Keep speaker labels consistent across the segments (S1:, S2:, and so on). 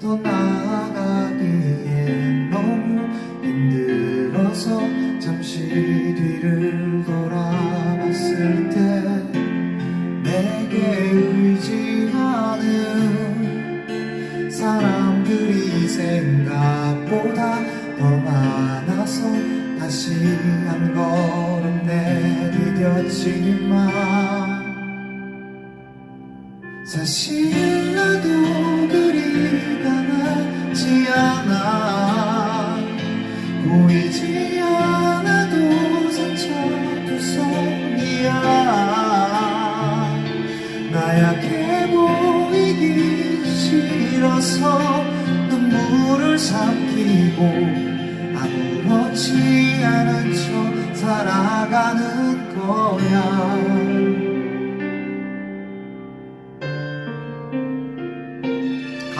S1: 떠나가기에 너무 힘들어서 잠시 뒤를 돌아봤을 때 내게 의지하는 사람들이 생각보다 더 많아서 다시 한 걸음 내디뎠지만 사실 나도 그리 강하지 않아. 보이지 않아도 상처투성이야. 나 약해 보이기 싫어서 눈물을 삼키고 아무렇지 않은 척 살아가는 거야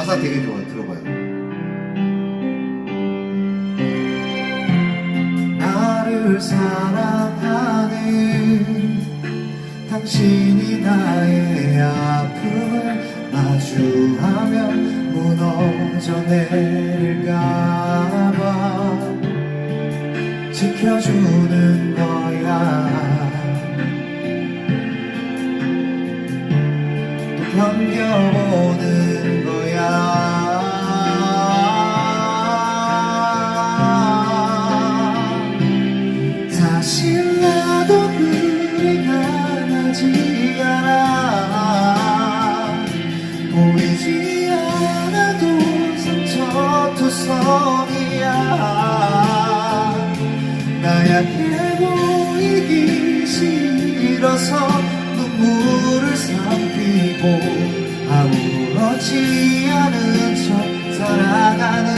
S1: 가사 되게 좋아요. 들어봐요. 나를 사랑하는 당신이 나의 아픔을 마주하면 무너져 내릴까봐 지켜주는 거야. 또 견뎌보는 싫어서 눈물을 삼키고 아무렇지 않은 척 살아가는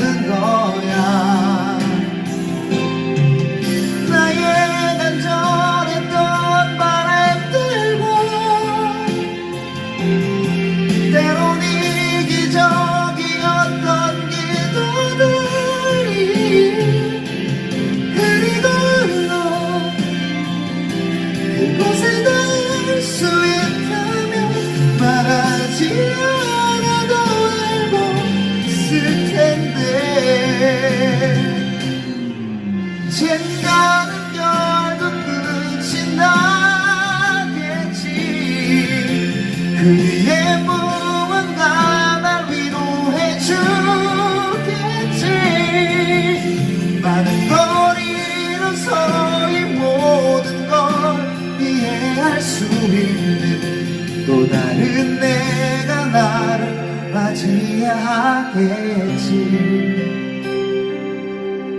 S1: Jerusalem. 맞이하겠지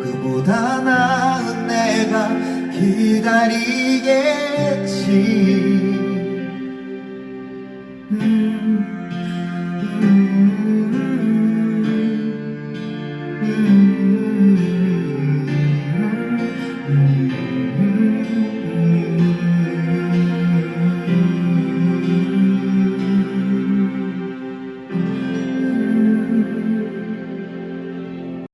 S1: 그보다 나은 내가 기다리겠지 음.